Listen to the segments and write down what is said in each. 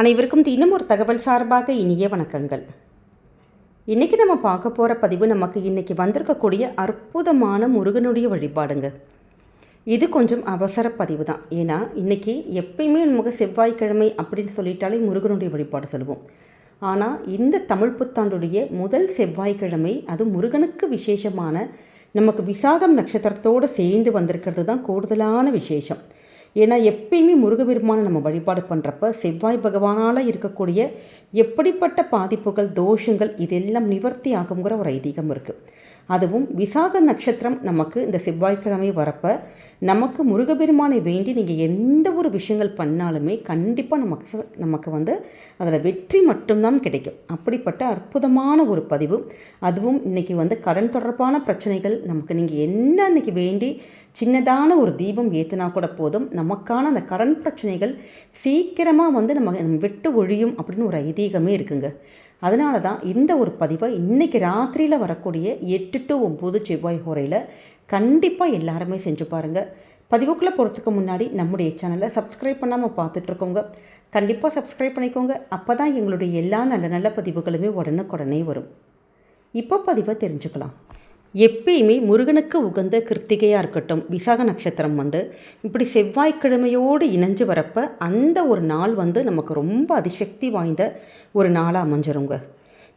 அனைவருக்கும் தினம் ஒரு தகவல் சார்பாக இனிய வணக்கங்கள். இன்றைக்கி நம்ம பார்க்க போகிற பதிவு நமக்கு இன்றைக்கி வந்திருக்கக்கூடிய அற்புதமான முருகனுடைய வழிபாடுங்க. இது கொஞ்சம் அவசர பதிவு தான். ஏன்னா இன்றைக்கி எப்பயுமே நமக்கு செவ்வாய்க்கிழமை அப்படின்னு சொல்லிட்டாலே முருகனுடைய வழிபாடு சொல்லுவோம். ஆனால் இந்த தமிழ் புத்தாண்டுடைய முதல் செவ்வாய்க்கிழமை அது முருகனுக்கு விசேஷமான நமக்கு விசாகம் நட்சத்திரத்தோடு சேர்ந்து வந்திருக்கிறது தான் கூடுதலான விசேஷம். ஏன்னா எப்பயுமே முருகபெருமானை நம்ம வழிபாடு பண்ணுறப்ப செவ்வாய் பகவானால் இருக்கக்கூடிய எப்படிப்பட்ட பாதிப்புகள் தோஷங்கள் இதெல்லாம் நிவர்த்தி ஆகுங்கிற ஒரு ஐதீகம் இருக்குது அதுவும் விசாக நட்சத்திரம் நமக்கு இந்த செவ்வாய்க்கிழமை வரப்ப நமக்கு முருகபெருமானை வேண்டி நீங்கள் எந்த ஒரு விஷயங்கள் பண்ணாலுமே கண்டிப்பாக நமக்கு நமக்கு வந்து அதில் வெற்றி மட்டும்தான் கிடைக்கும். அப்படிப்பட்ட அற்புதமான ஒரு பதிவு. அதுவும் இன்றைக்கி வந்து கடன் தொடர்பான பிரச்சனைகள் நமக்கு நீங்கள் என்ன இன்னைக்கு வேண்டி சின்னதான ஒரு தீபம் ஏற்றினா கூட போதும். நமக்கான அந்த கடன் பிரச்சனைகள் சீக்கிரமாக வந்து நம்ம நம்ம விட்டு ஒழியும் அப்படின்னு ஒரு ஐதீகமே இருக்குங்க. அதனால தான் இந்த ஒரு பதிவை இன்றைக்கி ராத்திரியில் வரக்கூடிய எட்டு டு ஒம்பது செவ்வாய் ஹோரையில் கண்டிப்பாக எல்லாருமே செஞ்சு பாருங்கள் பதிவுக்குள்ளே போகிறதுக்கு முன்னாடி நம்முடைய சேனலை சப்ஸ்கிரைப் பண்ணாமல் பார்த்துட்ருக்கோங்க. கண்டிப்பாக சப்ஸ்கிரைப் பண்ணிக்கோங்க. அப்போ தான் எங்களுடைய எல்லா நல்ல நல்ல பதிவுகளுமே உடனுக்குடனே வரும். இப்போ பதிவை தெரிஞ்சுக்கலாம். எப்பயுமே முருகனுக்கு உகந்த கிருத்திகையாக இருக்கட்டும் விசாக நட்சத்திரம் வந்து இப்படி செவ்வாய்க்கிழமையோடு இணைஞ்சு வரப்ப அந்த ஒரு நாள் வந்து நமக்கு ரொம்ப அதிசக்தி வாய்ந்த ஒரு நாளாக அமைஞ்சிருங்க.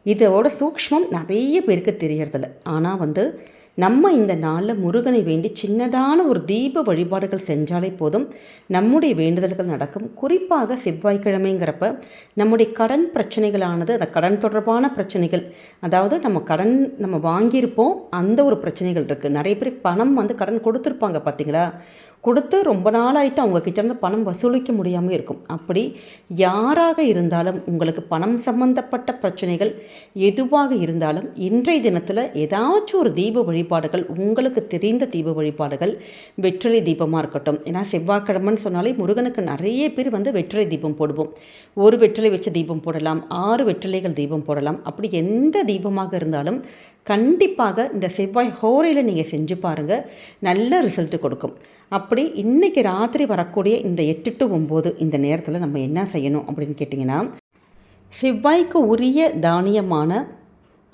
இதோட சூக்ஷ்மம் நிறைய பேருக்கு தெரியறதில்ல. ஆனால் வந்து நம்ம இந்த நாளில் முருகனை வேண்டி சின்னதான ஒரு தீப வழிபாடுகள் செஞ்சாலே போதும். நம்முடைய வேண்டுதல்கள் நடக்கும். குறிப்பாக செவ்வாய்க்கிழமைங்கிறப்ப நம்முடைய கடன் பிரச்சனைகளானது அந்த கடன் தொடர்பான பிரச்சனைகள் அதாவது நம்ம கடன் நம்ம வாங்கியிருப்போம் அந்த ஒரு பிரச்சனைகள் இருக்குது நிறைய பேர் பணம் வந்து கடன் கொடுத்துருப்பாங்க பார்த்தீங்களா? கொடுத்து ரொம்ப நாளாயிட்டு அவங்க கிட்டேருந்து பணம் வசூலிக்க முடியாமல் இருக்கும். அப்படி யாராக இருந்தாலும் உங்களுக்கு பணம் சம்பந்தப்பட்ட பிரச்சனைகள் எதுவாக இருந்தாலும் இன்றைய தினத்தில் ஏதாச்சும் ஒரு தீப வழிபாடுகள் உங்களுக்கு தெரிந்த தீப வழிபாடுகள் வெற்றிலை தீபமாக இருக்கட்டும். ஏன்னா செவ்வாய்க்கிழமைன்னு சொன்னாலே முருகனுக்கு நிறைய பேர் வந்து வெற்றிலை தீபம் போடுவோம். ஒரு வெற்றிலை வச்சு தீபம் போடலாம் ஆறு வெற்றிலைகள் தீபம் போடலாம். அப்படி எந்த தீபமாக இருந்தாலும் கண்டிப்பாக இந்த செவ்வாய் ஹோரையில் நீங்கள் செஞ்சு பாருங்கள் நல்ல ரிசல்ட் கொடுக்கும். அப்படி இன்றைக்கி ராத்திரி வரக்கூடிய இந்த எட்டு டு ஒம்பது இந்த நேரத்தில் நம்ம என்ன செய்யணும் அப்படின்னு கேட்டிங்கன்னா செவ்வாய்க்கு உரிய தானியமான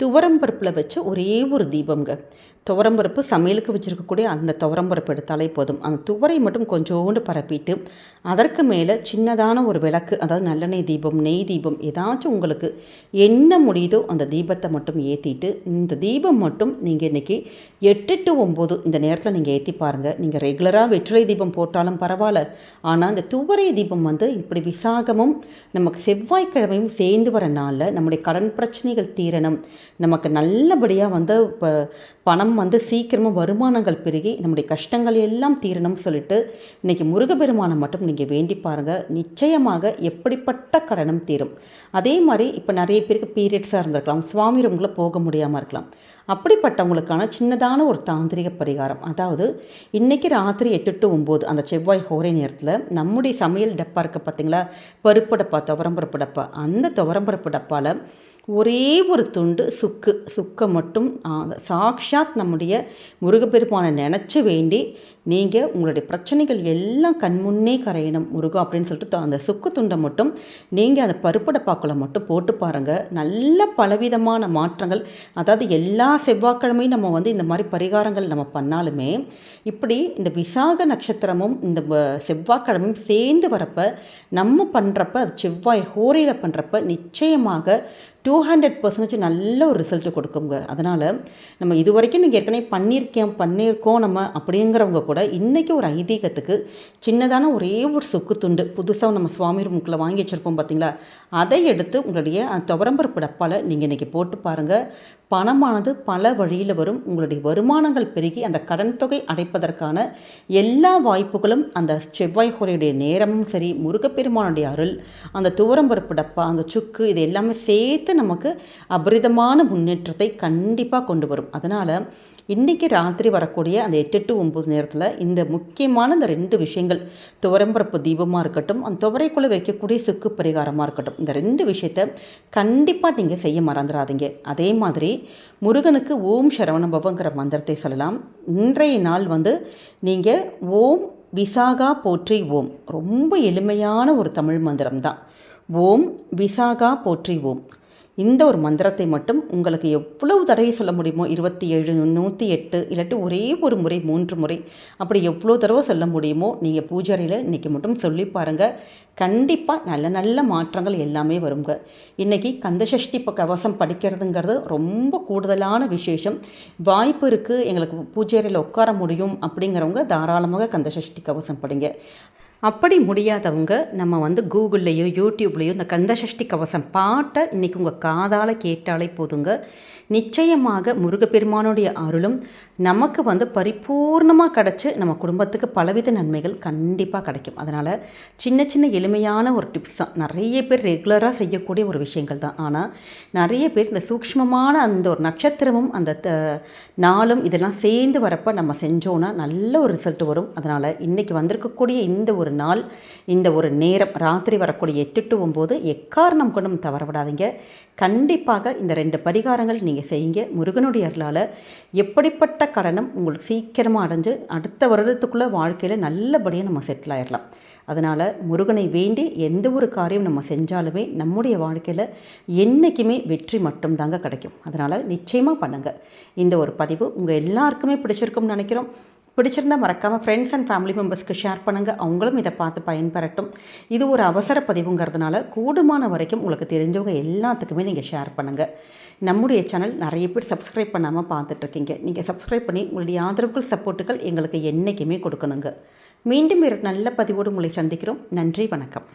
துவரம்பருப்பில் வச்சு ஒரே ஒரு தீபம்ங்க. துவரம்பருப்பு சமையலுக்கு வச்சுருக்கக்கூடிய அந்த துவரம்பருப்பு எடுத்தாலே போதும். அந்த துவரை மட்டும் கொஞ்சோண்டு பரப்பிட்டு அதற்கு மேலே சின்னதான ஒரு விளக்கு அதாவது நல்லெண்ணெய் தீபம் நெய் தீபம் ஏதாச்சும் உங்களுக்கு என்ன முடியுதோ அந்த தீபத்தை மட்டும் ஏற்றிட்டு இந்த தீபம் மட்டும் நீங்கள் இன்றைக்கி எட்டு டு ஒம்பது இந்த நேரத்தில் நீங்கள் ஏற்றி பாருங்கள் நீங்கள் ரெகுலராக வெற்றிலை தீபம் போட்டாலும் பரவாயில்ல. ஆனால் இந்த துவரை தீபம் வந்து இப்படி விசாகமும் நமக்கு செவ்வாய்க்கிழமையும் சேர்ந்து வர நாளில் நம்முடைய கடன் பிரச்சனைகள் தீரணும். நமக்கு நல்லபடியாக வந்து இப்போ பணம் வந்து சீக்கிரமாக வருமானங்கள் பெருகி நம்முடைய கஷ்டங்கள் எல்லாம் தீரணும்னு சொல்லிட்டு இன்றைக்கி முருகப்பெருமானை மட்டும் நீங்கள் வேண்டி பாருங்கள் நிச்சயமாக எப்படிப்பட்ட கடனும் தீரும். அதே மாதிரி இப்போ நிறைய பேருக்கு பீரியட்ஸாக இருந்திருக்கலாம். சுவாமி ரூமில் போக முடியாமல் இருக்கலாம். அப்படிப்பட்டவங்களுக்கான சின்னதான ஒரு தாந்திரிக பரிகாரம். அதாவது இன்றைக்கி ராத்திரி எட்டு டு ஒம்பது அந்த செவ்வாய் ஹோரை நேரத்தில் நம்முடைய சமையல் டப்பா இருக்குது பார்த்தீங்களா பருப்பு டப்பா துவரம்பருப்பு டப்பா. அந்த துவரம்பருப்பு டப்பாவில் ஒரே ஒரு துண்டு சுக்கு. சுக்கை மட்டும் சாக்ஷாத் நம்முடைய முருகப்பெருமானை நினச்சி வேண்டி நீங்கள் உங்களுடைய பிரச்சனைகள் எல்லாம் கண்முன்னே கரையணும் முருகா அப்படின்னு சொல்லிட்டு அந்த சுக்கு துண்டை மட்டும் நீங்கள் அந்த பருப்படப்பாக்குள்ள மட்டும் போட்டு பாருங்கள் நல்ல பலவிதமான மாற்றங்கள். அதாவது எல்லா செவ்வாய்க்கிழமையும் நம்ம வந்து இந்த மாதிரி பரிகாரங்கள் நம்ம பண்ணாலுமே இப்படி இந்த விசாக நட்சத்திரமும் இந்த செவ்வாய்க்கிழமையும் சேர்ந்து வரப்ப நம்ம பண்ணுறப்ப அது செவ்வாய் ஹோரையில் பண்ணுறப்ப நிச்சயமாக டூ ஹண்ட்ரட் பர்சன்டேஜ் நல்ல ஒரு ரிசல்ட் கொடுக்குங்க. அதனால் நம்ம இது வரைக்கும் நீங்கள் ஏற்கனவே பண்ணியிருக்கேன் பண்ணியிருக்கோம் நம்ம அப்படிங்கிறவங்க கூட இன்றைக்கி ஒரு ஐதீகத்துக்கு சின்னதான ஒரே ஒரு சொக்கு துண்டு புதுசாக நம்ம சுவாமி ரூமுக்குள்ளே வாங்கி வச்சுருப்போம் பார்த்தீங்களா அதை எடுத்து உங்களுடைய அந்த துவரம்பருப்பு டப்பால் நீங்கள் இன்றைக்கி போட்டு பாருங்கள் பணமானது பல வழியில் வரும். உங்களுடைய வருமானங்கள் பெருகி அந்த கடன் தொகை அடைப்பதற்கான எல்லா வாய்ப்புகளும் அந்த செவ்வாய் குறையுடைய நேரமும் சரி முருகப்பெருமானுடைய அருள் அந்த துவரம்பருப்பு டப்பா அந்த சுக்கு இது எல்லாமே சேர்த்து நமக்கு அபரிதமான முன்னேற்றத்தை கண்டிப்பாக கொண்டு வரும். அதனால் இன்றைக்கி ராத்திரி வரக்கூடிய அந்த எட்டு டு ஒம்பது நேரத்தில் இந்த முக்கியமான இந்த ரெண்டு விஷயங்கள் துவரம்பரப்பு தீபமாக இருக்கட்டும் அந்த துவரைக்குள்ளே வைக்கக்கூடிய சுக்கு பரிகாரமாக இருக்கட்டும் இந்த ரெண்டு விஷயத்த கண்டிப்பாக நீங்கள் செய்ய மறந்துடாதீங்க அதே மாதிரி முருகனுக்கு ஓம் சரவண பவங்கிற மந்திரத்தை சொல்லலாம். இன்றைய நாள் வந்து நீங்கள் ஓம் விசாகா போற்றி ஓம் ரொம்ப எளிமையான ஒரு தமிழ் மந்திரம் தான் ஓம் விசாகா போற்றி ஓம். இந்த ஒரு மந்திரத்தை மட்டும் உங்களுக்கு எவ்வளவு தடவை சொல்ல முடியுமோ இருபத்தி ஏழு நூற்றி எட்டு இல்லாட்டி ஒரே ஒரு முறை மூன்று முறை அப்படி எவ்வளோ தடவை சொல்ல முடியுமோ நீங்கள் பூஜாரியில் இன்றைக்கி மட்டும் சொல்லி பாருங்கள் கண்டிப்பாக நல்ல நல்ல மாற்றங்கள் எல்லாமே வருங்க. இன்றைக்கி கந்தசஷ்டி இப்போ கவசம் படிக்கிறதுங்கிறது ரொம்ப கூடுதலான விசேஷம். வாய்ப்பு இருக்குது எங்களுக்கு பூஜாரியில் உட்கார முடியும் அப்படிங்கிறவங்க தாராளமாக கந்தசஷ்டி கவசம் படிங்க. அப்படி முடியாதவங்க நம்ம வந்து கூகுள்லேயோ யூடியூப்லேயோ இந்த கந்தசஷ்டி கவசம் பாட்டை இன்றைக்கி உங்கள் காதால் கேட்டாலே போதுங்க. நிச்சயமாக முருகப்பெருமானுடைய அருளும் நமக்கு வந்து பரிபூர்ணமாக கிடச்சி நம்ம குடும்பத்துக்கு பலவித நன்மைகள் கண்டிப்பாக கிடைக்கும். அதனால் சின்ன சின்ன எளிமையான ஒரு டிப்ஸ் தான். நிறைய பேர் ரெகுலராக செய்யக்கூடிய ஒரு விஷயங்கள் தான். ஆனால் நிறைய பேர் இந்த சூக்ஷ்மமான அந்த ஒரு நட்சத்திரமும் அந்த நாளும் இதெல்லாம் சேர்ந்து வரப்போ நம்ம செஞ்சோன்னா நல்ல ஒரு ரிசல்ட் வரும். அதனால் இன்றைக்கி வந்திருக்கக்கூடிய இந்த ஒரு நாள். இந்த ஒரு நேரம் ராத்திரி வரக்கூடிய எட்டு டு ஒம்பது எக்காரணம் கொண்டும் தவற விடாதீங்க கண்டிப்பாக இந்த ரெண்டு பரிகாரங்கள் நீங்கள் செய்யுங்க. முருகனுடைய அருளால் எப்படிப்பட்ட கடனும் உங்களுக்கு சீக்கிரமாக அடைஞ்சு அடுத்த வருடத்துக்குள்ளே வாழ்க்கையில் நல்லபடியாக நம்ம செட்டில் ஆயிடலாம் அதனால் முருகனை வேண்டி எந்த ஒரு காரியம் நம்ம செஞ்சாலுமே நம்முடைய வாழ்க்கையில் என்றைக்குமே வெற்றி மட்டும்தாங்க கிடைக்கும். அதனால் நிச்சயமாக பண்ணுங்கள் இந்த ஒரு பதிவு உங்கள் எல்லாருக்குமே பிடிச்சிருக்கும்னு நினைக்கிறோம். பிடிச்சிருந்தால் மறக்காமல் ஃப்ரெண்ட்ஸ் அண்ட் ஃபேமிலி மெம்பர்ஸ்க்கு ஷேர் பண்ணுங்கள் அவங்களும் இதை பார்த்து பயன்பெறட்டும். இது ஒரு அவசர பதிவுங்கிறதுனால கூடுமான வரைக்கும் உங்களுக்கு தெரிஞ்சவங்க எல்லாத்துக்குமே நீங்கள் ஷேர் பண்ணுங்கள் நம்முடைய சேனல் நிறைய பேர் சப்ஸ்கிரைப் பண்ணாமல் பார்த்துட்ருக்கீங்க. நீங்கள் சப்ஸ்கிரைப் பண்ணி உங்களுடைய ஆதரவுகள் சப்போர்ட்டுகள் எங்களுக்கு என்றைக்குமே கொடுக்கணுங்க. மீண்டும் ஒரு நல்ல பதிவோடு உங்களை சந்திக்கிறோம். நன்றி வணக்கம்.